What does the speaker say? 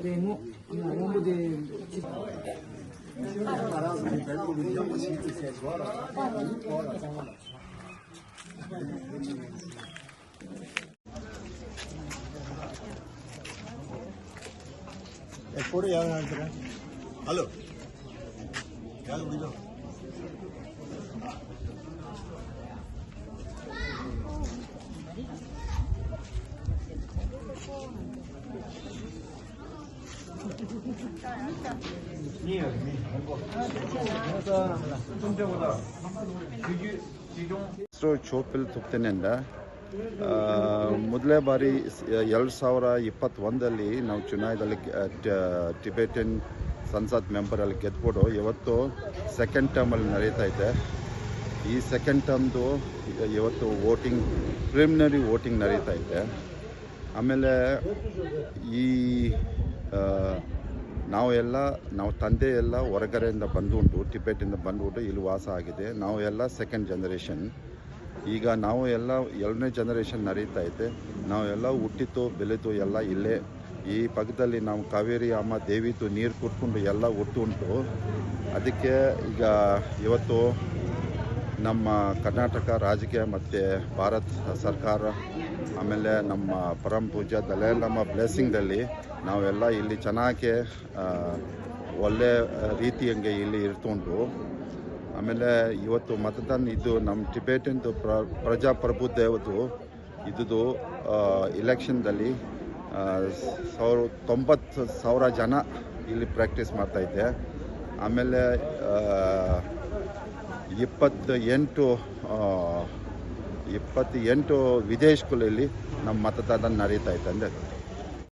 Primo, no longo de. Parado, perto do dia, umas 5, 6 horas, 8 horas. É por aí, né? Alô? Alô, Bilão? 니요, 전체보다 ಹೆಸರು ಚೋಪಿಲ್ ಮೊದಲೇ ಬಾರಿ ಎರಡು ಸಾವಿರ ಇಪ್ಪತ್ತೊಂದಲ್ಲಿ ನಾವು ಚುನಾವಣೆಯಲ್ಲಿ ಟಿಬೇಟನ್ ಸಂಸತ್ ಮೆಂಬರಲ್ಲಿ ಗೆದ್ಬಿಟ್ಟು ಇವತ್ತು ಸೆಕೆಂಡ್ ಟರ್ಮಲ್ಲಿ ನಡೀತಾ ಇದೆ. ಈ ಸೆಕೆಂಡ್ ಟರ್ಮ್ದು ಇವತ್ತು ವೋಟಿಂಗ್ ಪ್ರಿಲಿಮಿನರಿ ವೋಟಿಂಗ್ ನಡೀತಾ ಇದೆ. ಆಮೇಲೆ ಈ ಆ, ನಾವು ತಂದೆ ಎಲ್ಲ ಹೊರಗಡೆಯಿಂದ ಬಂದುಂಟು ಟಿಬೆಟಿಂದ ಬಂದುಬಿಟ್ಟು ಇಲ್ಲಿ ವಾಸ ಆಗಿದೆ. ನಾವು ಎಲ್ಲ ಸೆಕೆಂಡ್ ಜನರೇಷನ್ ಈಗ ನಾವು ಎಲ್ಲ ಎರಡನೇ ಜನರೇಷನ್ ನಡೀತಾ ಐತೆ ನಾವು ಎಲ್ಲ ಹುಟ್ಟಿತು ಬೆಳೆತು ಎಲ್ಲ ಇಲ್ಲೇ. ಈ ಪಕ್ಕದಲ್ಲಿ ನಾವು ಕಾವೇರಿ ಅಮ್ಮ ದೇವಿದು ನೀರು ಕುಡ್ಕೊಂಡು ಎಲ್ಲ ಹುಟ್ಟುಂಟು. ಅದಕ್ಕೆ ಈಗ ಇವತ್ತು ನಮ್ಮ ಕರ್ನಾಟಕ ರಾಜಕೀಯ ಮತ್ತು ಭಾರತ ಸರ್ಕಾರ, ಆಮೇಲೆ ನಮ್ಮ ಪರಂ ಪೂಜ ನಮ್ಮ ಬ್ಲೆಸ್ಸಿಂಗಲ್ಲಿ ನಾವೆಲ್ಲ ಇಲ್ಲಿ ಚೆನ್ನಾಗಿ ಒಳ್ಳೆ ರೀತಿ ರೀತಿಯಂಗೆ ಇಲ್ಲಿ ಇರ್ತುಂಡು ಆಮೇಲೆ ಇವತ್ತು ಮತದಾನ ಇದು ನಮ್ಮ ಟಿಬೇಟಿಂದು ಪ್ರ ಪ್ರಜಾಪ್ರಭುತ್ವದ್ದು ಇದ್ದು ಇಲೆಕ್ಷನ್ದಲ್ಲಿ ಸಾವಿರ, ತೊಂಬತ್ತು ಸಾವಿರ ಜನ ಇಲ್ಲಿ ಪ್ರಾಕ್ಟೀಸ್ ಮಾಡ್ತಾಯಿದ್ದೆ ಆಮೇಲೆ ಇಪ್ಪತ್ತ ಎಂಟು ಇಪ್ಪತ್ತೆಂಟು ವಿದೇಶಗಳಲ್ಲಿ ನಮ್ಮ ಮತದಾನ ನಡೀತಾ ಇತ್ತು ಅಂದರೆ